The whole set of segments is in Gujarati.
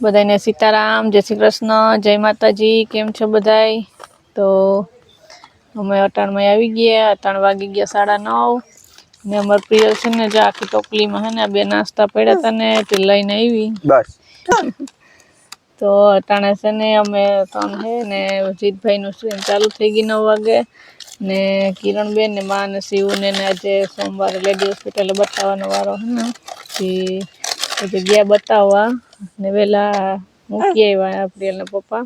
બધાને સીતારામ જય શ્રી કૃષ્ણ જય માતાજી કેમ છો બધાય? તો અમે અટાણમાં આવી ગયા અટાણ વાગી ગયા સાડા નવ. ને અમારા પ્રિય છે ને જે આખી ટોપલીમાં હે ને બે નાસ્તા પડ્યા હતા ને તે લઈને આવી. બસ. તો અટાણે છે ને અમે ત્રણ હે ને જીતભાઈનું સ્ટ્રીમ ચાલુ થઈ ગઈ નવ વાગે. ને કિરણબેન ને મા ને શિવ ને ને આજે સોમવારે લેડી હોસ્પિટલે બતાવવાનો વારો હે ને. પછી પછી ગયા બતાવવા ને વહેલા મૂકી આવ્યા પ્રિયલ ને પપ્પા.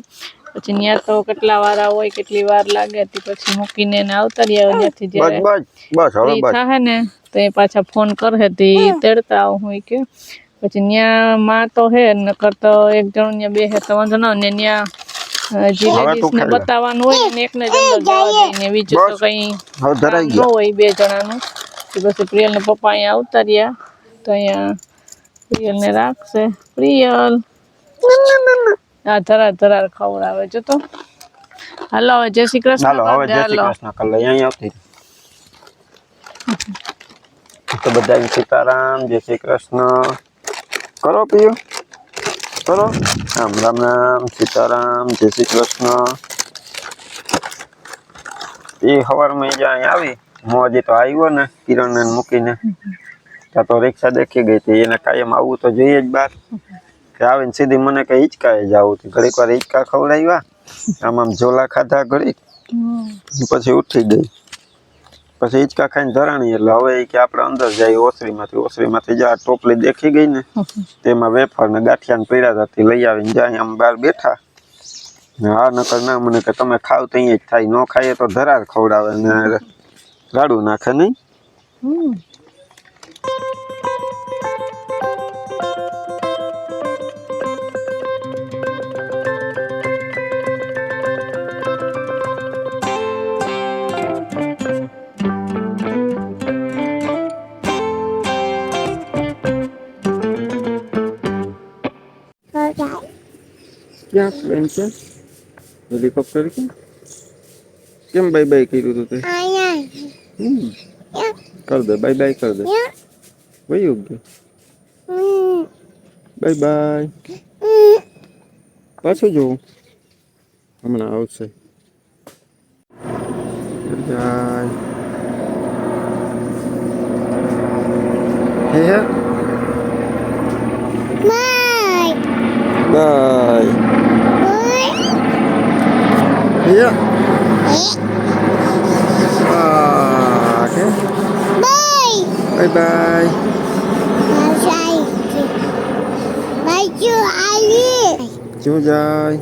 પછી ત્યાં તો કેટલા વારા હોય કેટલી વાર લાગે તે પછી મૂકીને એને આવતા રહ્યા ત્યાંથી બસ જ્યારે બસ બસ હવે ફ્રી બસ. થાહે ને તો એ પાછા ફોન કરે તે તેડતા આવું હોય કે. પછી ન્યા માં તો હે નકર તો એક જણ ન્યા બે હે તો વાંધો ના ને ન્યા અ, જે હવે લેડીઝ તું ને ખાઈ બતાવવાનું હોય ને એકને જ અંદર જવા દે બીજું તો. કઈ ન હોય બે જણાનું. નું પછી પ્રિયલ ને પપ્પા અહીંયા આવતા રહ્યા તો અહીંયા પ્રિયલ ને રાખશે પ્રિયલ આ ધરાર ધરાર ખવડાવે જો તો હાલો હવે જય શ્રી કૃષ્ણ હાલો હવે કર દે, જય શ્રી હાલો. કૃષ્ણ કર લઈ અહીં આવતી તો બધા સીતારામ જય શ્રી કૃષ્ણ કરો પિયો કરો રામ રામ રામ સીતારામ જય શ્રી કૃષ્ણ એ સવારમાં જ્યાં અહીં આવી હું હજી તો આવ્યો ને કિરણને મૂકીને ત્યાં તો રિક્ષા દેખી ગઈ હતી એને કાયમ આવવું તો જોઈએ જ બહાર કે આવીને સીધી મને કે હિંચકાએ આવું હતું. ઘડીક વાર હિંચકા ખવડાવ્યા આમ આમ ઝોલા ખાધા ઘડીક. પછી ઉઠી ગઈ. પછી હિંચકા ખાઈને ધરાણી એટલે હવે કે આપણે અંદર જઈએ ઓસરીમાંથી. ઓસરીમાંથી જ્યાં ટોપલી દેખી ગઈ ને. તેમાં વેફર ને ગાંઠિયા ને પીડા હતા લઈ આવીને જ્યાં આમ બહાર બેઠા. ને આ નકર ના મને કે તમે ખાવ તો અહીંયા જ થાય. ન ખાઈએ તો ધરાર ખવડાવે ને રાડું નાખે નહીં. ક્યાં પ્લેન છે હેલિકોપ્ટર કે કેમ બાય બાય કર્યું તું તે? કર દે બાય બાય કર દે. વયું યોગ્ય બાય બાય પાછું જોવું હમણાં આવશે. જાય હે હે બાય હે આ કે બાય બાય જો જાય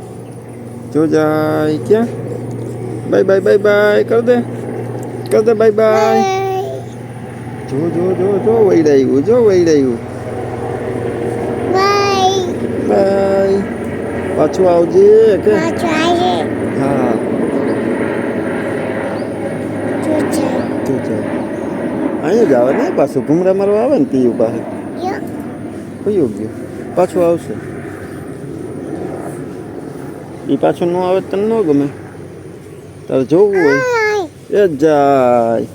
જો જાય ક્યાં બાય બાય બાય બાય કર દે કર દે બાય બાય જો જો જો જો વૈડાયું જો વૈડાયું બાય પાછું આવજે કે હા જો છે? અહીંયા જ આવે ને પાછું ઘુમરા મારવા આવે ને પીયું પાસે? યોગ્ય? ગયું પાછું આવશે. એ પાછું ન આવે તને ન ગમે. તારે જોવું હોય. એ જ જાય.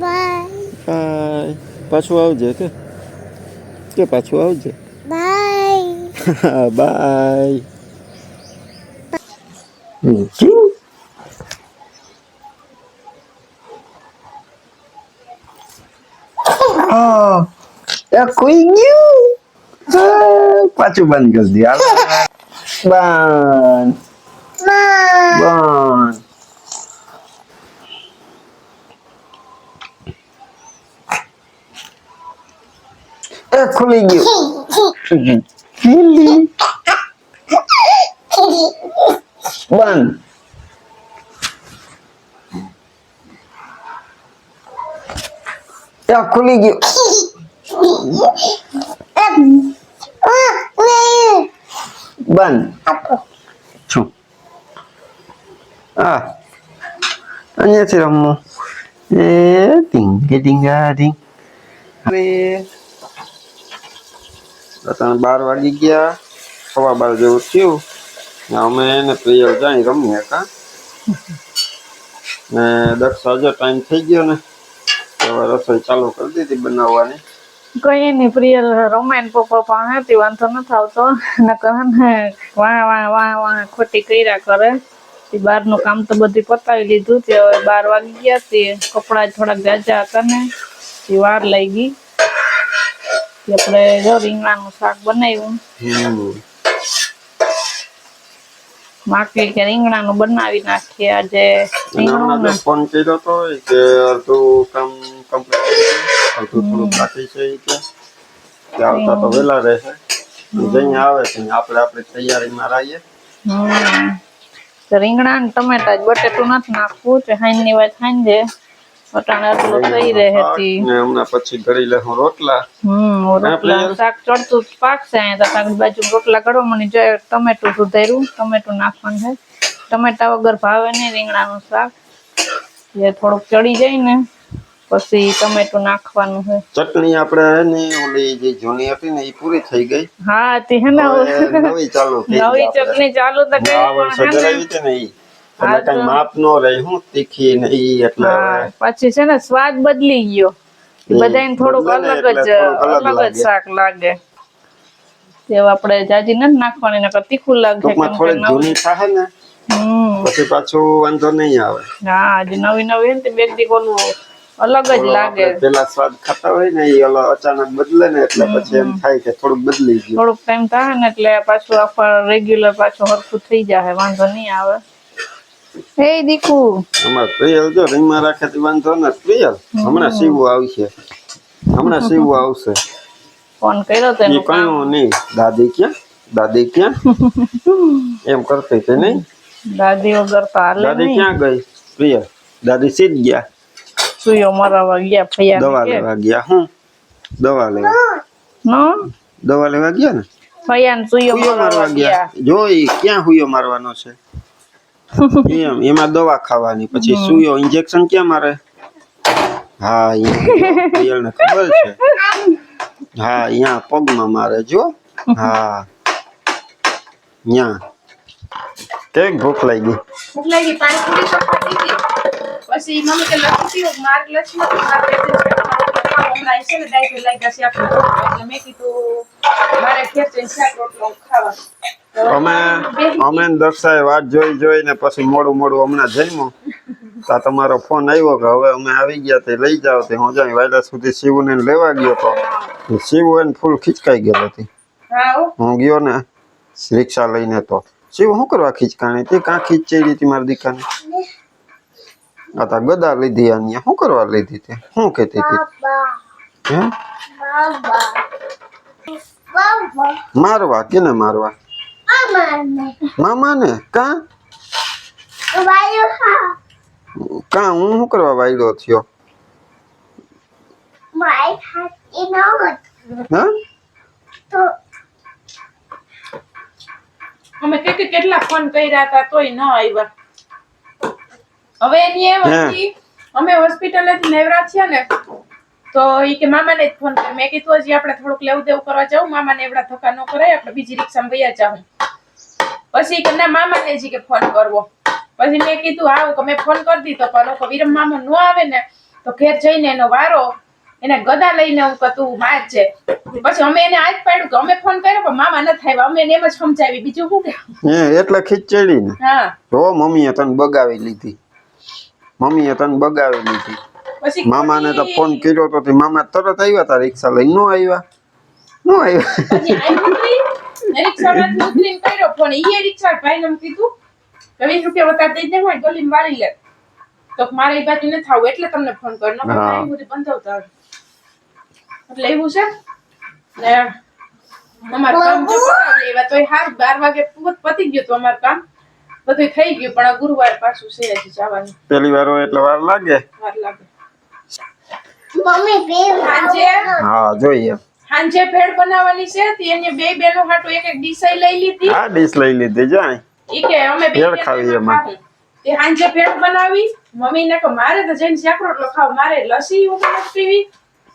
બાય. પાછું આવજે કે? કે પાછું આવજે? બાય. Oh, ya kuingin. પાછું બંધ કરી દે. બંધ બંધ ખુલી ગયું ખીલી બંધ ખુલી ગયું બંધ. છું આ. અહીંયાથી રમવું. એ ટીંગ હવે અત્યારે બાર વાગી ગયા. સવા બાર જેવું થયું. અમે એને પ્રિયલ જાય રમીએ કા. ને દસ સાંજે ટાઈમ થઈ ગયો ને. રસોઈ ચાલુ કરી દીધી બનાવવાની. કઈ નહીં પ્રિય રોમાન પપ્પા પાસે વાંધો નથી આવતો નકર વાહ વાહ વાહ વાહ ખોટી કર્યા કરે. બહારનું કામ તો બધું પતાવી લીધું તે હવે બાર વાગી ગયા તે કપડા થોડાક જાજા હતા ને તે વાર લઈ ગઈ આપણે જો રીંગણાનું શાક બનાવ્યું. માકે કે રીંગણાનું બનાવી નાખીએ આજે. અને હમણાં રીંગણું જો ફોન કર્યો તો કે અડધું કામ કમ્પ્લીટ અડધું થોડું બાકી છે એ કે કે આવતા તો વહેલા રહેશે જઈને આવે છે આપણે આપણી તૈયારીમાં રહીએ. રીંગણા ને ટમેટા જ બટેટું નથી નાખવું તે હાઈનની વાત હાઈન દે અટાણે આટલું થઈ રહેતી ને હમણાં પછી ઘડી લેવું રોટલા. હમ રોટલા? શાક ચડતું પાકશે અહીંયા તો શાક બાજુ રોટલા કરવા મને જોઈએ ટમેટું સુધાર્યું ટમેટું નાખવાનું છે. ટમેટા વગર ભાવે નહીં રીંગણાનું શાક. એ થોડુંક ચડી જાય ને. પછી ટમેટું નાખવાનું છે ચટણી આપણે ને ઓલી જે જૂની હતી ને એ પૂરી થઈ ગઈ. હા તે હે ને નવી ચાલુ થઈ નવી ચટણી ચાલુ તો કરી આ છે ને. ઈ. એટલે માપ નો રહી હું તીખી ને ઈ એટલે પછી છે ને સ્વાદ બદલી ગયો. બધાને થોડુંક અલગ જ અલગ જ શાક લાગે. તે આપણે જાજી નથી નાખવાની નકર તીખું લાગે થોડીક જૂની થાય ને હમ. પછી પાછું વાંધો નહીં આવે. હા જે નવી નવી ને તે બેગ દી ઓલું અલગ જ લાગે. પેલા સ્વાદ ખાતા હોય ને એ અચાનક બદલે ને એટલે પછી એમ થાય કે થોડુંક બદલી ગયું. થોડુંક ટાઈમ થાય ને એટલે પાછું આખા રેગ્યુલર પાછું હરખું થઈ જાય વાંધો નહીં આવે. એ દીકુ. અમાર પ્રિયલ જો રીમા રાખે તો વાંધો ને. પ્રિયલ હમણાં સીવું આવશે. હમણાં સીવું આવશે. ફોન કર્યો તો એ કયું નહીં. દાદી ક્યાં? દાદી ક્યાં? એમ કરતી હતી નહીં? દાદી વગર તો હાલે દાદી ક્યાં ગઈ? પ્રિયલ દાદી સીધ ગયા. સુયો મરાવા ગયા દવા ફૈયા લેવા ગયા હું? દવા લેવા? નો દવા લેવા ગયા ને? ફૈયા ને સુયો મરાવા ગયા. જો ઈ ક્યાં હુયો મારવાનો છે? એમ એમાં દવા ખાવાની પછી સુયો. ઇન્જેક્શન ક્યાં મારે? હા અહીંયા ને ખબર છે. હા અહીંયા પગમાં મારે જો. હા. અહીંયા કેવી ભૂખ લાગી. ભૂખ લાગી પાણીપુરી તો ખાધી હતી. પછી મમ્મી કે લખી હતી માર લખી નથી માર બેટી છે તમારો ને ડાયટ લાગ્યા છે આપણે એટલે મેં કીધું મારે ઘેર શાક રોટલો ખાવા. અમે અમે ને દર્શાએ વાત જોઈ જોઈને પછી મોડું મોડું હમણાં જમ્યું. તા તમારો ફોન આવ્યો કે હવે અમે આવી ગયા તે લઈ જાઓ તે હું જાય વાયલા સુધી શિવને લેવા ગયો તો. શિવ એને ફૂલ ખીચકાઈ ગયો હતી. હું ગયો ને રિક્ષા લઈને તો. શિવ શું કરવા ખીચકાણી તે કાં ખીચેડી હતી મારી દીકરાને આ તા ગદા લીધી આની શું કરવા લીધી તે? શું કહેતી હતી? હે? મારવા? કેને મારવા? મામાને? કાં? કાં હું શું કરવા વાયડો થયો? હા? અમે કે કે કેટલા ફોન કર્યા હતા તોય ન આવ્યા. હવે એની એ હતી અમે હોસ્પિટલેથી નેવરા થયા ને તો ઈ કે મામાને જ ફોન કર્યો. મેં કીધું હજી આપણે થોડુંક લેવું દેવું કરવા જાઉં મામાને એવડા ધક્કા ન કરાય આપણે બીજી રિક્ષામાં ભૈયા જાઉં. પછી કે ના મામાને જી કે ફોન કરવો. પછી મેં કીધું આવું કે મેં ફોન કરી દીધો પણ વિરમ મામા ન આવે ને તો ઘેર જઈને એનો વારો એને ગદા લઈને હું કે તું માર છે. પછી અમે એને આજ પાડ્યું કે અમે ફોન કર્યો પણ મામા નથી આવ્યા. અમે એને એમ જ સમજાવી. બીજું શું કે? હે એટલે ખીચડી ને હા. જો મમ્મીએ તને બગાવી લીધી. મમ્મીએ તને બગાવી લીધી. પછી મામાને તો ફોન કર્યો તો તે મામા તરત આવ્યા તા રિક્ષા લઈને નો આવ્યા. નો આવ્યા. પછી આઈ ઉતરી, ને ઉતરીને કર્યો ફોન ઈ રિક્ષા ભાઈને ને કીધું કે વીસ રૂપિયા વધારે દઈ દે હોય ગલીમાં મારી લે. તો મારે એ બાજુ નથી આવું એટલે તમને ફોન કર્યો. નકર બંધ ટાઈમ એવું છે? ને અમારું કામ જો લેવા તોય હારું બાર વાગે પતી ગયું હતું અમારું કામ. બધું થઈ ગયું પણ આ ગુરુવાર પાછું છે હજી જવાનું. પેલી વાર હોય એટલે વાર લાગે? વાર લાગે. હા જોઈએ. હાંજે ભેળ બનાવવાની છે તે એને બે બેનો હાટો એક એક ડીસાઈ લઈ લીધી. હા ડીશ લઈ લીધી જાય. ઈ કે અમે બે ભેળ ખાવી એ એમાં. તે સાંજે ભેળ બનાવી મમ્મી ને કે મારે તો જઈને શેક રોટલો ખાવ મારે લસી ઉપર પીવી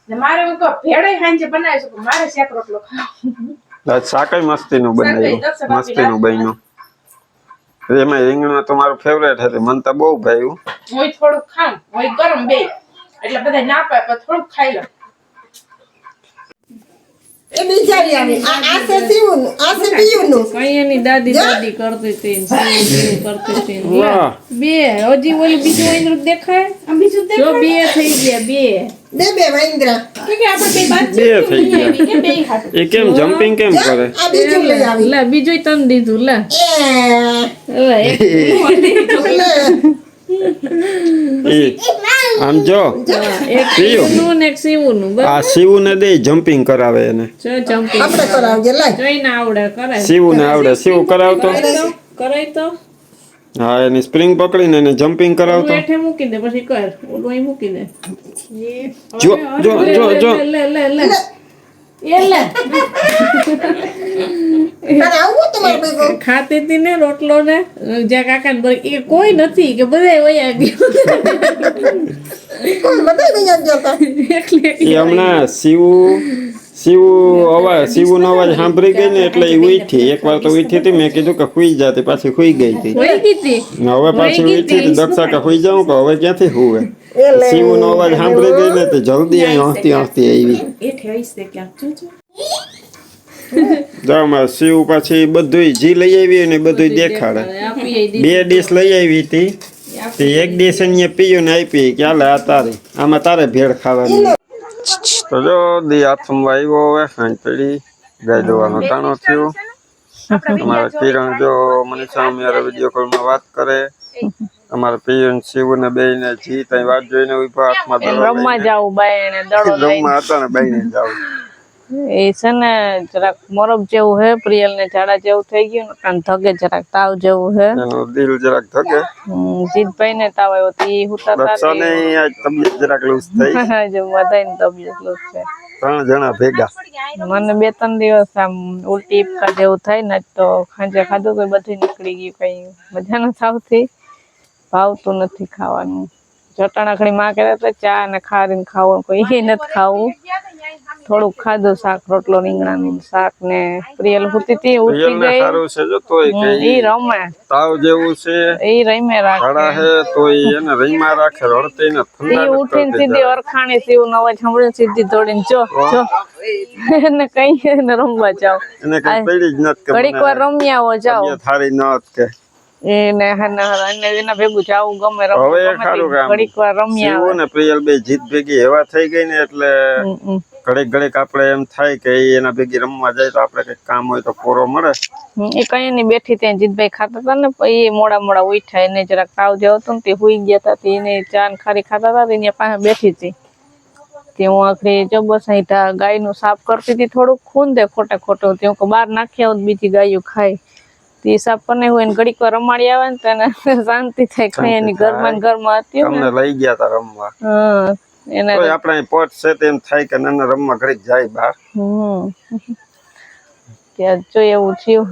મારે હું કહું ભેળે સાંજે બનાવી શકું મારે શેક રોટલો ખાવ શાકય મસ્તીનું બનાવ્યું મસ્તી નું મસ્તીનું બન્યું. એમાં રીંગણ તો મારું ફેવરેટ હતું મને તો બહુ ભાવ્યું. હું થોડુંક ખામ હું ગરમ બે એટલે બધા ના પાય પણ થોડુંક ખાઈ લો. એ બિચારી આ આ છે શિવનું આ છે પિયુનું કઈ એની દાદી દાદી કરતી હતી ને સીવું સીવું કરતી હતી બે. હજી ઓલી બીજું વાંદરું દેખાય? બીજું જો બે થઈ ગયા બે. બે બે વાંદરા. કે કે આપણે બે બાદ બે થઈ ગયા. કે બે હાથ એ કેમ જમ્પિંગ કેમ કરે? આ બીજું લઈ આવી. લે બીજું તને દીધું લે. એ. લે આમ જો એક સીવું ને એક સીવું આ શિવું ને દે જમ્પિંગ કરાવે એને. જમ્પિંગ આપણે કરાવજે લાય. જોઈને આવડે કરે શિવું ને આવડે શિવ કરાવતો? કરાય તો હા એની સ્પ્રિંગ પકડીને એને જમ્પિંગ કરાવતો. હેઠે મૂકી દે પછી કર. ઓલું મૂકી દે જો જો જો જો. લે લે. લે. એ લે તારે આવવું તમારે ભેગું ખાતી હતી ને રોટલો ને જ્યાં કાકા ને એ કોઈ નથી કે બધા વયા ગયો. એટલે હમણાં શિવું શિવું અવાજ શિવું અવાજ સાંભળી ગઈ ને એટલે એ ઉઠી એક વાર તો ઉઠી હતી મેં કીધું કે સુઈ જાતી પાછી સુઈ ગઈ હતી. હવે પાછી ઉઠી દક્ષા કે સુઈ જાઉં કે હવે ક્યાંથી સુવે એ લે શિવું નો અવાજ સાંભળી ગઈ ને તો જલ્દી અહીં હસતી હસતી આવી. જોજો જામાં શિવ પાછી બધું જી લઈ આવી ને બધું દેખાડે. બે ડીશ લઈ આવી હતી. એક ડીશ અહીંયા પીયું ને આપી. કે હાલે આ તારી. આમાં તારે ભેળ ખાવાની. તો જો દી હાથમાં આવ્યો હવે સાંજ પડી. ગાય દોવાનો ટાણો થયો. અમારા કિરણ જો મનીષા અમારા વીડિયો કોલમાં વાત કરે. અમારા પિયન શિવ ને બે ને જી ત્યાં વાત જોઈને ઊભા હાથમાં રમવા જાવ બાય ને દડો રમવા હતા ને બાઈને જાવ એ છે ને જરાક મોરબ જેવું હે પ્રિયલ ને ઝાડા જેવું થઈ ગયું અને ધગે જરાક તાવ જેવું હે. દિલ જરાક ધગે. જીતભાઈ ને તાવ આવ્યો તો ઈ હુતા ને આજ તબિયત જરાક લૂઝ થઈ. જો બધાની તબિયત લૂઝ છે. ત્રણ જણા ભેગા. મને બે ત્રણ દિવસ આમ ઉલટી ઇપકા જેવું થાય ને તો ખાંજે ખાધું કોઈ બધું નીકળી ગયું કઈ મજા ન આવતી. ભાવતું નથી ખાવાનું. ચટાણાખડી માં કરે તો ચા ને ખારીને ખાવું કોઈ નથી ખાવું. થોડુંક ખાધું શાક રોટલો રીંગણાનું શાક ને પ્રિયલ હુતી હતી ઉઠી ગઈ. સારું છે જો તોય કે ઈ રમે. તાવ જેવું છે ઈ રમે રાખે. ખાડા હે તોય એને રહીમાં રાખે રડતી ને ઈ ઠંડા ઉઠીને સીધી અરખાણી સીવું અવાજ સાંભળીને સીધી દોડીને જો જો. એને કઈ એને રમવા જાવ એને કઈ પડી જ નત કે ઘડીક વાર રમી આવો જાવ થારી નત કે. એને એને એના ભેગું જાવું ગમે હવે રમવું ખારું કામ. ઘડીક વાર રમ્યા ને પ્રિયલ બે જીત ભેગી એવા થઈ ગઈ ને એટલે. ઘડીક ઘડીક આપણે એમ થાય કે એના ભેગી રમવા જાય તો આપણે કંઈક કામ હોય તો પૂરો મળે. એ કઈ ની બેઠી ત્યાં જીતભાઈ ખાતા હતા ને એ મોડા મોડા ઉઠ્યા એને જરાક તાવ જેવો હતો ને તે હુઈ ગયા હતા તે એને ચા ને ખારી ખાતા હતા એની પાસે બેઠી હતી. તે હું આખરી જો બસ અહીં ગાયનું સાફ કરતી હતી થોડુંક ખૂન દે ખોટે ખોટું. તે હું બહાર નાખી આવું બીજી ગાયો ખાય. તે સાફ કરીને હોય ને ઘડીક વાર રમાડી આવે ને તેને શાંતિ થાય કઈ એની ઘરમાં ઘરમાં હતી લઈ ગયા તા રમવા. હા. એને આપણે પોટ છે તેમ થાય કે નાના રમવા ઘડીક જાય બહાર. ત્યાં જો એવું થયું.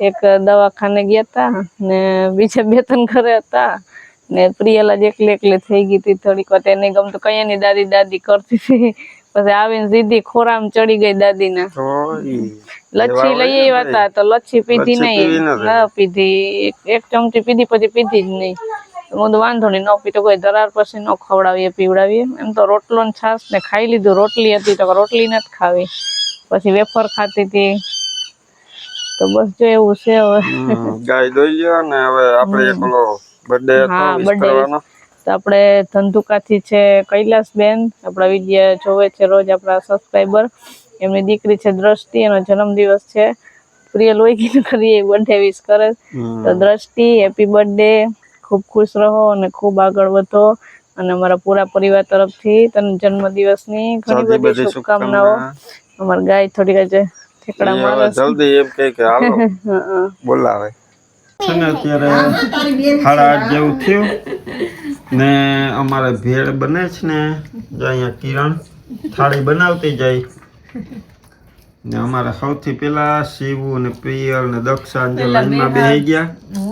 એક દવાખાને ગયા તા ને બીજા બે ત્રણ ઘરે હતા. ને પ્રિયલા જ એકલી એકલી થઈ ગઈ હતી થોડીક વાર. એને ગમતું કઈ એની દાદી દાદી કરતી હતી. પછી આવીને સીધી ખોરામ ચડી ગઈ દાદીના. ને લચ્છી લઈ આવ્યા હતા તો લચ્છી પીધી નહીં. નથી. પીધી. એક- એક ચમચી પીધી પછી પીધી જ નહીં. તો વાંધો નહીં. ન પીતો કોઈ દરાર પછી ન ખવડાવીએ પીવડાવીએ. એમ તો રોટલો ને છાશ ને ખાઈ લીધું. રોટલી હતી તો રોટલી નથી ખાવી. પછી વેફર ખાતી હતી. તો બસ જો એવું છે હવે. ગાય દોઈ ગયો ને હવે આપણે એક ઓલો બર્થડે હા, બર્થડે તો આપણે ધંધુકાથી છે કૈલાસ બેન આપણા વીડિયો જોવે છે રોજ આપણા સબસ્ક્રાઈબર એમની દીકરી છે દ્રષ્ટિ એનો જન્મદિવસ છે. પ્રિય લોહી કરીએ બર્થડે વિશ કરે. તો દ્રષ્ટિ હેપી બર્થડે ખૂબ ખુશ રહો અને ખૂબ આગળ વધો. અને અમારા પૂરા પરિવાર તરફથી તને જન્મદિવસની ઘણી બધી શુભકામનાઓ. અમાર ગાય થોડી આજે ઠેકડા મારે જલ્દી એમ કહે કે હાલો. હં, હં. બોલાવે. છે ને અત્યારે સાડા આઠ જેવું થયું. ને અમારે ભેળ બને છે ને જો અહીંયા કિરણ થાળી બનાવતી જાય. ને અમારે સૌથી પેલા શિવ ને પ્રિયલ ને દક્ષા બે લાઈનમાં બેસી ગયા.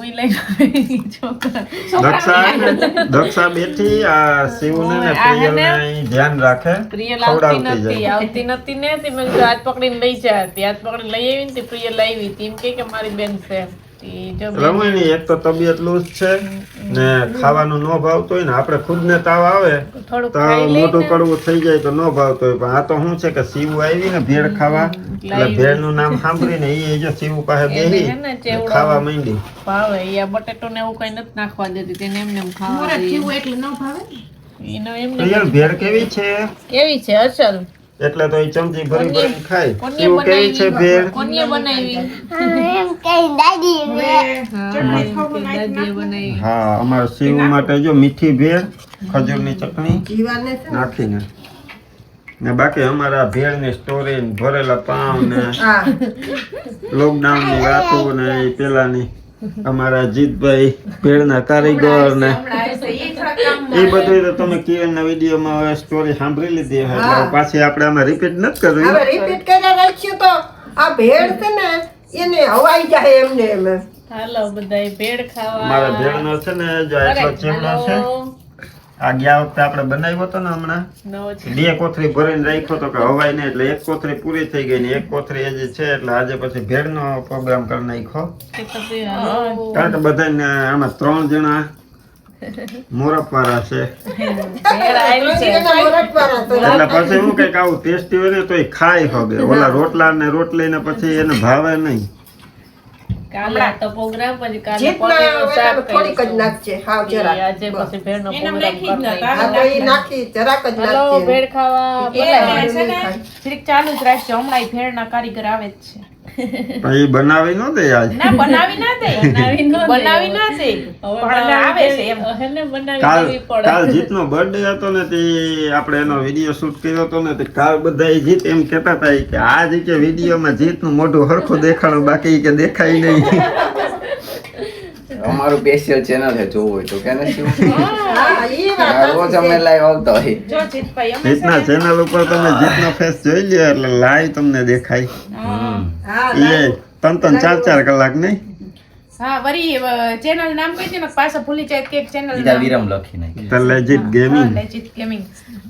હુંય લઈ છોકરા દક્ષા બેઠી આ શિવ ને ને પ્રિયલ ને અહીં ધ્યાન રાખે. પ્રિયલ આવતી આવતી નથી ને તે મેં હાથ પકડીને લઈ જા. તે હાથ પકડીને લઈ આવી ને તે પ્રિયલ આવી હતી. એમ કે કે મારી બેન છે. રમણીની એક તો તબિયત લૂઝ છે. ને ખાવાનું ન ભાવતું હોય ને આપણે ખુદને તાવ આવે તો મોટું કડવું થઈ જાય તો ન ભાવતું હોય. પણ આ તો શું છે કે સીવું આવી ને ભેળ ખાવા? એટલે ભેળનું નામ સાંભળીને એ જો સીવું પાસે બેહી ને ને ખાવા માંડી. ભાવે. એ બટેટો ને એવું કઈ નથી નાખવા દેતી તેને એમને એમ ખાવા એટલે ન ભાવે? ભેળ કેવી છે? કેવી છે? અસલ. એટલે તો એ ચમચી ભરી ભરી ખાય. એવું સીવું કેવી છે ભેળ. કોને બનાવી ચટણી ખાવું નાખી દાદીએ બનાવી. હા અમારા શિવ માટે જો મીઠી ભેળ ખજૂરની ચટણી જીવાને છે ને? નાખીને. ને બાકી અમારા ભેળની સ્ટોરી ભરેલા પાઉં ને લોકડાઉન લોકડાઉનની વાતો ને એ પેલાની. અમારા જીતભાઈ ભેળના કારીગર ને એ બધું તો તમે કિરણના વિડીયોમાં હવે સ્ટોરી સાંભળી લીધી હશે. એટલે પાછી આપણે આમાં રિપીટ નથી કરવી હવે રિપીટ કર્યા રાખ્યું તો આ ભેળ છે ને એને હવાઈ જાય એમને એમ. હાલો બધાય ભેળ ખાવા. મારા ભેળનો છે ને જો આટલો ચેમડો છે. આ ગયા વખતે આપણે બનાવ્યો હતો ને હમણાં? બે કોથળી ભરીને રાખ્યો તો કે હવાય નહીં એટલે એક કોથળી પૂરી થઈ ગઈ ને એક કોથળી હજી છે એટલે આજે પછી ભેળનો પ્રોગ્રામ કરી નાખ્યો. કે પછી હાલો. કારણ કે બધાને આમાં ત્રણ જણા મોરપ છે. એટલે પછી હું કંઈક આવું ટેસ્ટી હોય ને તો એ ખાઈ હવે. ઓલા રોટલા ને રોટલી ને પછી એને ભાવે નહીં. કાલે તો પ્રોગ્રામ પછી કાલે થોડીક જ. નાખજે. હાવ આજે પછી ભેળનો એને પ્રોગ્રામ નાખી નાખી જરાક જ નાખજે ભેળ ખાવા. ને ચાલુ જ રાખજો. હમણાં ભેળ ના કારીગર આવે જ છે. એ બનાવી ન દે આજ. ના બનાવી ના દે. બનાવી ન દે. બનાવી ના દે. પણ આવે છે એમ. એને બનાવી દેવી પડે. કાલ જીતનો બર્થડે હતો ને તે આપણે એનો વીડિયો શૂટ કર્યો હતો ને તે કાલ બધા જીત એમ કહેતા હતા કે આ જ કે વિડીયોમાં જીતનું મોઢું હરખું દેખાડો બાકી કે દેખાય નહીં. અમારું સ્પેશિયલ ચેનલ છે જોવું હોય તો કે શું રોજ અમે લાઈવ આવતા હોય. જીતના ચેનલ ઉપર તમે જીતનો ફેસ જોઈ લ્યો એટલે લાઈવ તમને દેખાય. એ ત્રણ ત્રણ ચાર ચાર કલાક નહીં? હા વરી ચેનલ નામ કહી દે ને પાછા ભૂલી જાય કે ચેનલ વિરામ લખી નાખી તો લેજિટ ગેમિંગ લેજિટ ગેમિંગ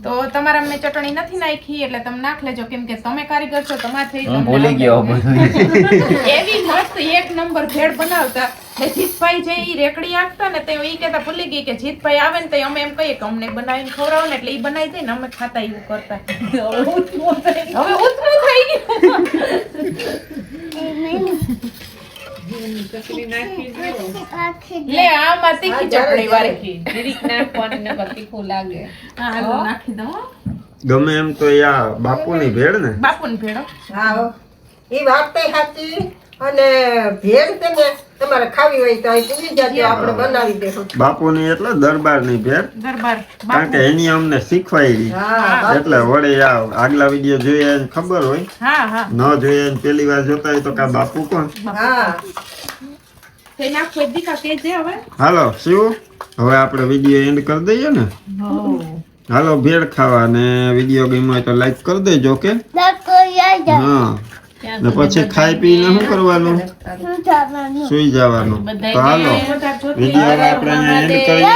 તો તમારા મેં ચટણી નથી નાખી એટલે તમે નાખ લેજો. કેમ કે તમે કારીગર છો તમારથી હું ભૂલી ગયો એવી મસ્ત એક નંબર ભેળ બનાવતા. એટલે જીતભાઈ જે ઈ રેકડી આપતા ને તે ઈ કહેતા ભૂલી ગઈ કે જીતભાઈ આવે ને તો અમે એમ કહીએ કે અમને બનાવીને ખવડાવો ને એટલે ઈ બનાવી દે ને અમે ખાતા એવું કરતા. હવે ઉતરું થઈ ગયું. લે આમાં તીખી ચટણી વાળી. જીરીક નાખવાની નકર તીખું લાગે. હા નાખી દઉં ગમે એમ તો યા બાપુની ભેળ ને? બાપુની ભેળો હા. એ વાત તો સાચી અને ભેળ છે ને તમારે ખાવી હોય તો પૂરી જાજો આપણે બનાવી દેવું બાપુની એટલે દરબારની ભેળ દરબાર. કારણ કે એની અમને શીખવાડી હા એટલે વડે આવ આગલા વીડિયો જોઈએ એને ખબર હોય. હા હા. ન જોઈએ એને પેલી વાર જોતા હોય તો કા બાપુ કોણ? હાલો શિવ હવે આપણે વીડિયો એન્ડ કરી દઈએ ને? હાલો ભેળ ખાવા ને વીડિયો ગમ્યો હોય તો લાઈક કરી દેજો કે હા. ને પછી ખાઈ પીને શું કરવાનું? સુઈ જવાનું. તો હાલો. વીડિયો આપણે અહીંયા એન્ડ કરીએ.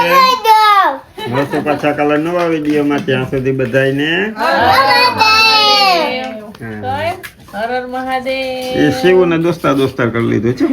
મળશું પાછા કલર નવા વિડીયોમાં ત્યાં સુધી બધાને શિવ ને દોસ્તા દોસ્તા કરી લીધું છે.